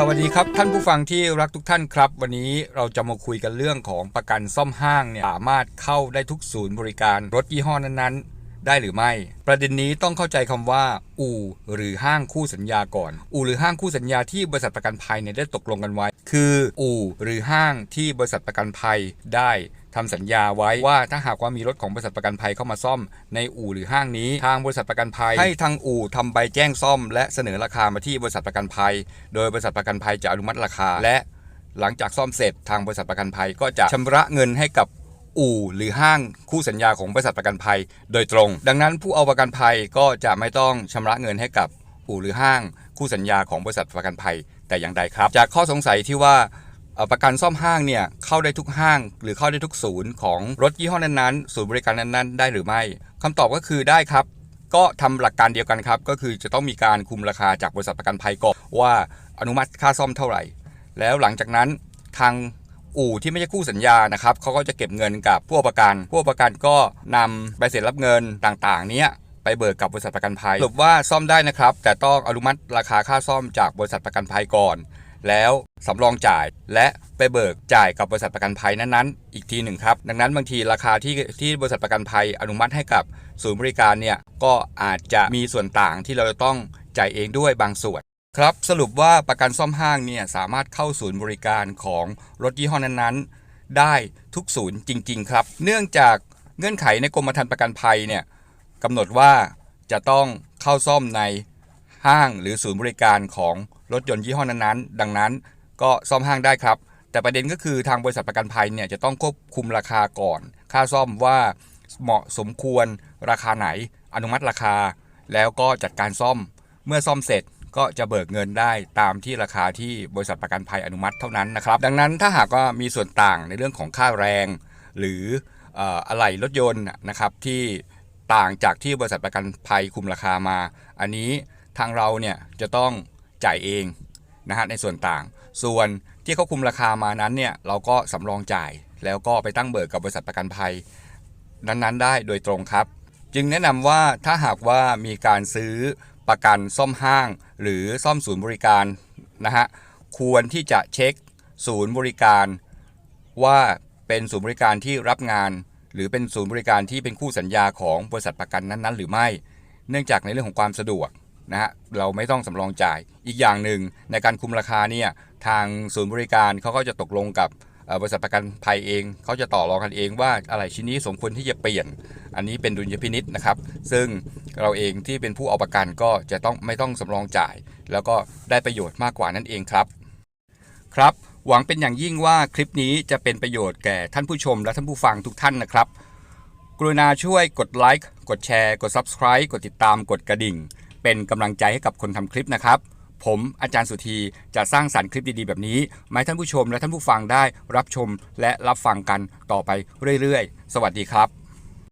สวัสดีครับท่านผู้ฟังที่รักทุกท่านครับ วันนี้เราจะมาคุยกันเรื่องของประกันซ่อมห้างเนี่ยสามารถเข้าได้ทุกศูนย์บริการรถยี่ห้อนั้นๆ ได้หรือไม่ ประเด็นนี้ต้องเข้าใจคำว่า อู่หรือห้างคู่สัญญาก่อน อู่หรือห้างคู่สัญญาที่บริษัทประกันภัยเนี่ยได้ตกลงกันไว้ คืออู่หรือห้างที่บริษัทประกันภัยได้ทำสัญญาไว้ว่าถ้าหากว่ามีรถของบริษัทประกันภัยเข้ามาซ่อมในอู่หรือห้างนี้ทางบริษัทประกันภัย ให้ทางอู่ทำใบแจ้งซ่อม และเสนอราคามาที่บริษัทประกันภัย โดยบริษัทประกันภัยจะอนุมัติราคาและหลังจากซ่อมเสร็จทางบริษัทประกันภัยก็จะชำระเงินให้กับ อู่หรือห้างคู่สัญญาของบริษัทประกันภัย โดยตรง ดังนั้นผู้เอาประกันภัยก็จะไม่ต้องชำระเงินให้กับอู่หรือห้างคู่สัญญาของบริษัทประกันภัยแต่อย่างใดครับ จากข้อสงสัยที่ว่าประกันซ่อมห้างเนี่ยเข้าได้ทุกห้าง หรือเข้าได้ทุกศูนย์ของรถยี่ห้อนั้นๆศูนย์บริการนั้นๆ ได้หรือไม่คำตอบก็คือได้ครับ ก็ทำหลักการเดียวกันครับ ก็คือจะต้องมีการคุมราคาจากบริษัทประกันภัยก่อนว่าอนุมัติค่าซ่อมเท่าไหร่ แล้วหลังจากนั้นทาง อู่ที่ไม่ใช่คู่สัญญานะครับเขาก็จะเก็บเงินกับผู้ประกัน ผู้ประกันก็นำใบเสร็จรับเงินต่างๆ เนี้ยไปเบิกกับบริษัทประกันภัยสรุปว่าซ่อมได้นะครับ แต่ต้องอนุมัติราคาค่าซ่อมจากบริษัทประกันภัยก่อน แล้วสำรองจ่ายและไปเบิกจ่ายกับบริษัทประกันภัยนั้นๆ อีกทีหนึ่งครับ ดังนั้นบางทีราคาที่ที่บริษัทประกันภัยอนุมัติให้กับศูนย์บริการเนี่ยก็อาจจะมีส่วนต่างที่เราจะต้องจ่ายเองด้วยบางส่วน ครับสรุปว่าประกันซ่อมห้างเนี่ยสามารถเข้าศูนย์บริการของรถยี่ห้อนั้นๆ ได้ทุกศูนย์จริง ๆ ครับ เนื่องจากเงื่อนไขในกรมธรรม์ประกันภัยเนี่ยกำหนดว่าจะต้องเข้าซ่อมในห้างหรือศูนย์บริการของรถยนต์ยี่ห้อนั้นๆ ดังนั้นก็ซ่อมห้างได้ครับ แต่ประเด็นก็คือทางบริษัทประกันภัยเนี่ยจะต้องควบคุมราคาก่อน ค่าซ่อมว่าเหมาะสมควรราคาไหน อนุมัติราคา แล้วก็จัดการซ่อมเมื่อซ่อมเสร็จ ก็จะเบิกเงินได้ตามที่ราคาที่บริษัทประกันภัยอนุมัติเท่านั้นนะครับ ดังนั้นถ้าหากว่ามีส่วนต่างในเรื่องของค่าแรง หรือเอ่ออะไหล่รถยนต์นะครับที่ต่างจากที่บริษัทประกันภัยคุมราคามา อันนี้ทางเราเนี่ยจะต้องจ่ายเองนะฮะในส่วนต่าง ส่วนที่เขาคุมราคามานั้นเนี่ยเราก็สำรองจ่าย แล้วก็ไปตั้งเบิกกับบริษัทประกันภัยนั้นๆ ได้โดยตรงครับ จึงแนะนำว่าถ้าหากว่ามีการซื้อประกันซ่อมห้าง หรือซ่อมศูนย์บริการนะฮะควรที่จะเช็คศูนย์บริการ ว่าเป็นศูนย์บริการที่รับงาน หรือเป็นศูนย์บริการที่เป็นคู่สัญญาของบริษัทประกันนั้น ๆ หรือไม่ เนื่องจากในเรื่องของความสะดวกนะฮะเราไม่ต้องสำรองจ่ายอีกอย่างหนึ่งในการคุมราคาเนี่ยทางศูนย์บริการเขาก็จะตกลงกับ บริษัทประกันภัยเองเขาจะต่อรองกันเองว่าอะไรชิ้นนี้สมควรที่จะเปลี่ยน อันนี้เป็นดุลยพินิษนะครับ ซึ่งเราเองที่เป็นผู้เอาประกันก็จะต้องไม่ต้องสำรองจ่าย แล้วก็ได้ประโยชน์มากกว่านั่นเองครับ ครับ หวังเป็นอย่างยิ่งว่าคลิปนี้จะเป็นประโยชน์แก่ท่านผู้ชมและท่านผู้ฟังทุกท่านนะครับ กรุณาช่วยกดไลค์กดแชร์ กด Subscribe กดติดตามกดกระดิ่ง เป็นกำลังใจให้กับคนทำคลิปนะครับ ผมอาจารย์สุธีจะสร้างสรรค์คลิปดีๆ แบบนี้มาให้ท่านผู้ชมและท่านผู้ฟังได้รับชมและรับฟังกันต่อไปเรื่อยๆ สวัสดีครับ